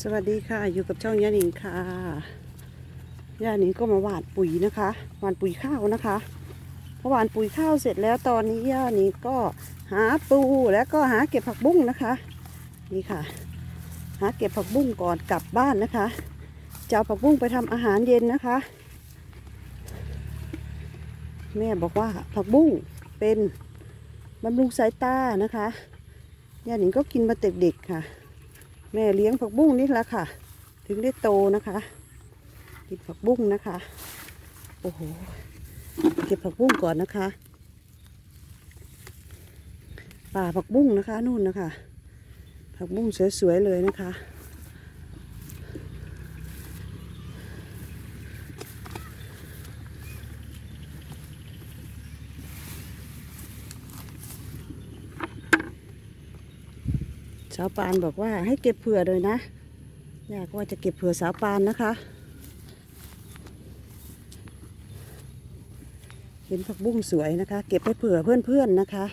สวัสดีค่ะ อยู่กับช่องยาหนิงค่ะยาหนิงก็มาหว่านปุ๋ยนะคะหว่านปุ๋ยข้าวนะคะพอหว่านปุ๋ยข้าวเสร็จแล้วตอนนี้ย่าหนิงก็หาปูแล้วก็หาเก็บผักบุ้งนะคะ นี่ค่ะ หาเก็บผักบุ้งก่อนกลับบ้านนะคะจะเอาผักบุ้งไปทำอาหารเย็นนะคะ แม่บอกว่าผักบุ้งเป็นบำรุงสายตานะคะย่าหนิงก็กินมาเด็กๆค่ะ แม่เลี้ยงผักบุ้งนี่แหละค่ะ ถึงได้โตนะคะ กินผักบุ้งนะคะ โอ้โห เก็บผักบุ้งก่อนนะคะ ป่าผักบุ้งนะคะนู่นนะคะ ผักบุ้งสวยๆเลยนะคะาวปานบอกว่าให้เก็บเผื่อเลยนะอยากว่าจะเก็บเผื่อสาวปานนะคะ เห็นผักบุ้งสวยนะคะ เก็บไปเผื่อเพื่อนๆนะคะ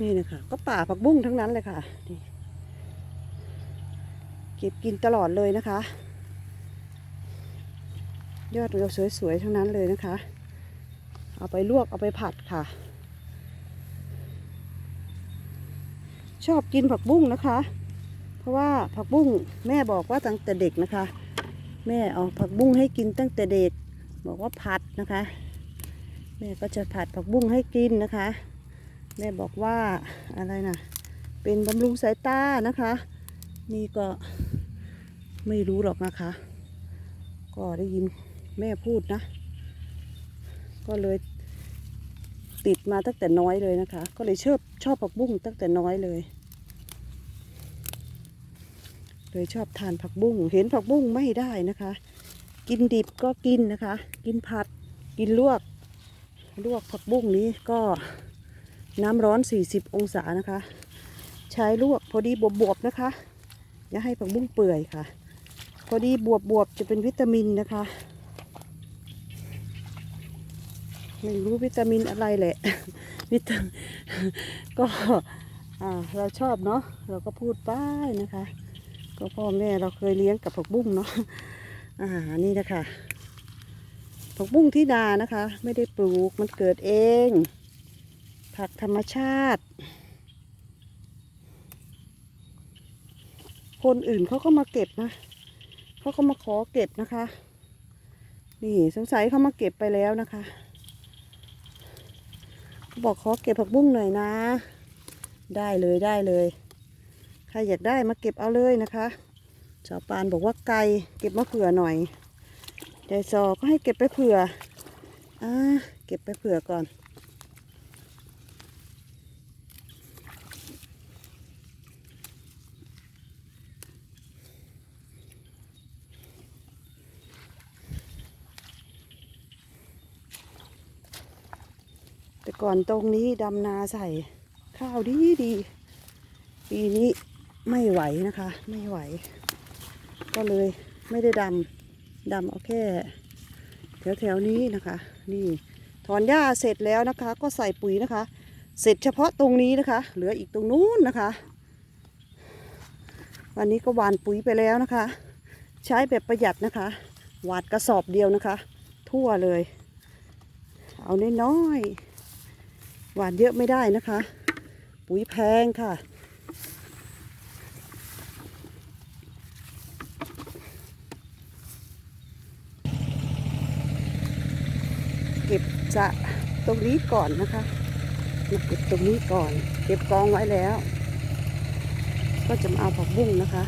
นี่นะคะก็ป่าผักบุ้งทั้งนั้นเลยค่ะดีเก็บกินตลอดเลยนะคะ ยอดเรียวสวยๆทั้งนั้นเลยนะคะ เอาไปลวกเอาไปผัดค่ะ ชอบกินผักบุ้งนะคะ เพราะว่าผักบุ้งแม่บอกว่าตั้งแต่เด็กนะคะ แม่เอาผักบุ้งให้กินตั้งแต่เด็ก บอกว่าผัดนะคะ แม่ก็จะผัดผักบุ้งให้กินนะคะ แม่บอกว่าอะไรนะเป็นบำรุงสายตานะคะ นี่ก็ไม่รู้หรอกนะคะ ก็ได้ยินแม่พูดนะ ก็เลยติดมาตั้งแต่น้อยเลยนะคะ ก็เลยชอบชอบผักบุ้งตั้งแต่น้อยเลยเลยชอบทานผักบุ้ง เห็นผักบุ้งไม่ได้นะคะ กินดิบก็กินนะคะ กินผัด กินลวก ลวกผักบุ้งนี้ก็ น้ำร้อน 40 องศานะคะ ใช้ลวกพอดีบวบๆนะคะ อย่าให้ผักบุ้งเปื่อยค่ะ พอดีบวบๆจะเป็นวิตามินนะคะ ไม่รู้วิตามินอะไรแหละ วิตามินก็เราชอบเนาะเราก็พูดไปนะคะ ก็พ่อแม่เราเคยเลี้ยงกับผักบุ้งเนาะอ่านี่นะคะผักบุ้งที่นานะคะ ไม่ได้ปลูกมันเกิดเอง ผักธรรมชาติ คนอื่นเขาก็มาเก็บนะเขาก็มาขอเก็บนะคะ นี่สงสัยเขามาเก็บไปแล้วนะคะบอกขอเก็บผักบุ้งหน่อยนะ ได้เลยได้เลย ใครอยากได้มาเก็บเอาเลยนะคะชาวปานบอกว่าไกลเก็บมาเผื่อหน่อยยายซอก็ให้เก็บไปเผื่ออ่าเก็บไปเผื่อก่อน แต่ก่อนตรงนี้ดำนาใส่ข้าวดีดีปีนี้ไม่ไหวนะคะ ไม่ไหว ก็เลยไม่ได้ดำดำเอาแค่แถวแถวนี้นะคะ นี่ถอนหญ้าเสร็จแล้วนะคะ ก็ใส่ปุ๋ยนะคะ เสร็จเฉพาะตรงนี้นะคะ เหลืออีกตรงนู้นนะคะ วันนี้ก็หว่านปุ๋ยไปแล้วนะคะ ใช้แบบประหยัดนะคะ หวานกระสอบเดียวนะคะ ทั่วเลย เอาน้อยๆ หวานเยอะไม่ได้นะคะ ปุ๋ยแพงค่ะ เก็บจะตรงนี้ก่อนนะคะเก็บตรงนี้ก่อน เก็บกองไว้แล้ว ก็จะมาเอาผักบุ้งนะคะ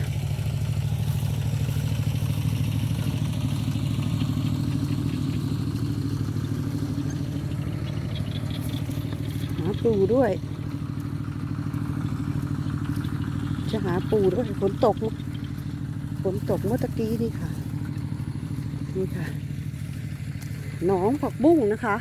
ปูด้วย จะหาปูด้วยฝนตกฝนตกเมื่อตะกี้นี่ค่ะ นี่ค่ะหนองผักบุ้งนะคะ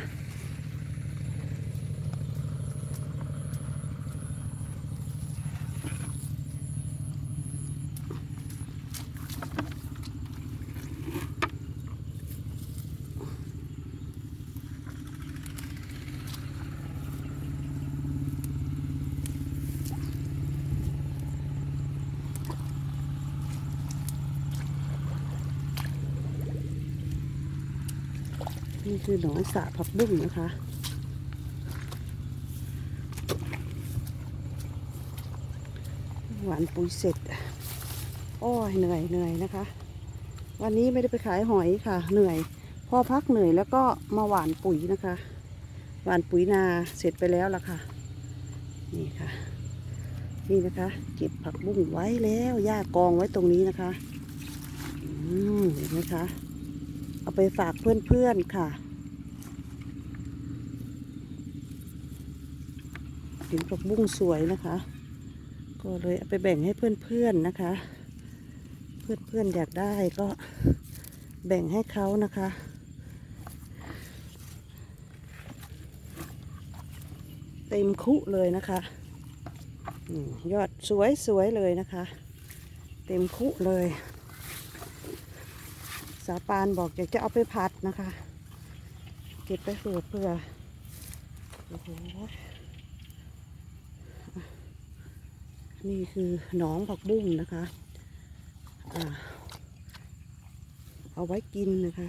นี่คือหนองสะผักบุ้งนะคะ หวานปุ๋ยเสร็จ โอ้ยเหนื่อยเหนื่อยนะคะ วันนี้ไม่ได้ไปขายหอยค่ะ เหนื่อย พอพักเหนื่อยแล้วก็มาหวานปุ๋ยนะคะ หวานปุ๋ยนาเสร็จไปแล้วละค่ะ นี่ค่ะ นี่นะคะ เก็บผักบุ้งไว้แล้วหญ้ากองไว้ตรงนี้นะคะ อืมเห็นไหมคะ เอาไปฝากเพื่อนๆค่ะเห็นผักบุ้งสวยนะคะ ก็เลยเอาไปแบ่งให้เพื่อนๆนะคะ เพื่อนๆอยากได้ก็แบ่งให้เขานะคะเต็มคุเลยนะคะยอดสวยๆเลยนะคะ เต็มคุเลย สาปานบอกอยากจะเอาไปผัดนะคะ เก็บไปเผื่อเผื่อโอ้โหนี่คือหนองผักบุ้งนะคะเอาไว้กินนะคะ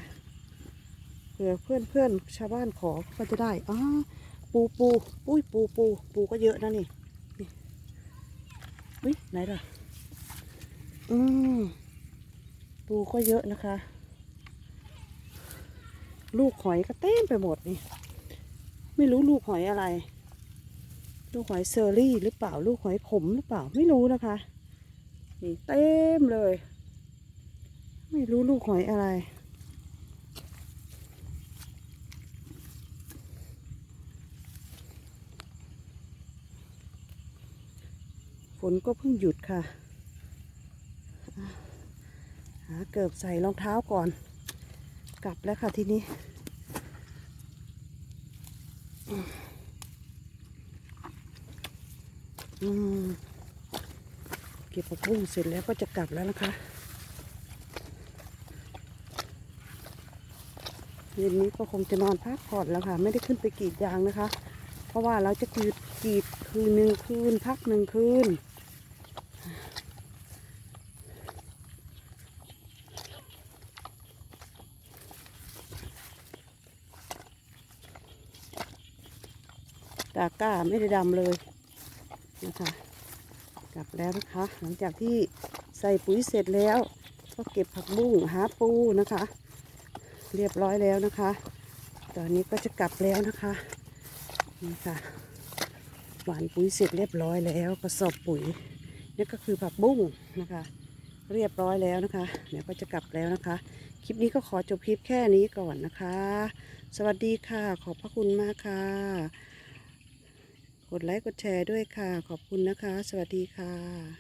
เผื่อเพื่อนเพื่อนชาวบ้านขอก็จะได้อ้าปูปูปุ้ยปูปูปูก็เยอะนะนี่นี่อุ้ยไหนล่ะอืมปูก็เยอะนะคะ ลูกหอยก็เต็มไปหมดนี่ ไม่รู้ลูกหอยอะไร ลูกหอยเซอรี่หรือเปล่า ลูกหอยขมหรือเปล่า ไม่รู้นะคะ นี่เต็มเลย ไม่รู้ลูกหอยอะไร ฝนก็เพิ่งหยุดค่ะหาเกิบใส่รองเท้าก่อน กลับแล้วค่ะทีนี้ เก็บผักบุ้งเสร็จแล้วก็จะกลับแล้วนะคะเย็นนี้ก็คงจะนอนพักผ่อนแล้วค่ะ ไม่ได้ขึ้นไปกรีดยางนะคะ เพราะว่าเราจะกรีดกรีดคืนหนึ่งคืนพักหนึ่งคืน ตาก้าไม่ได้ดำเลยนะคะ กลับแล้วนะคะ หลังจากที่ใส่ปุ๋ยเสร็จแล้ว ก็เก็บผักบุ้งหาปูนะคะ เรียบร้อยแล้วนะคะ ตอนนี้ก็จะกลับแล้วนะคะนี่ค่ะหวานปุ๋ยเสร็จเรียบร้อยแล้วกระสอบปุ๋ยนี่ก็คือผักบุ้งนะคะ เรียบร้อยแล้วนะคะเดี๋ยวก็จะกลับแล้วนะคะ คลิปนี้ก็ขอจบคลิปแค่นี้ก่อนนะคะ สวัสดีค่ะ ขอบพระคุณมากค่ะ กดไลค์กดแชร์ด้วยค่ะ ขอบคุณนะคะ สวัสดีค่ะ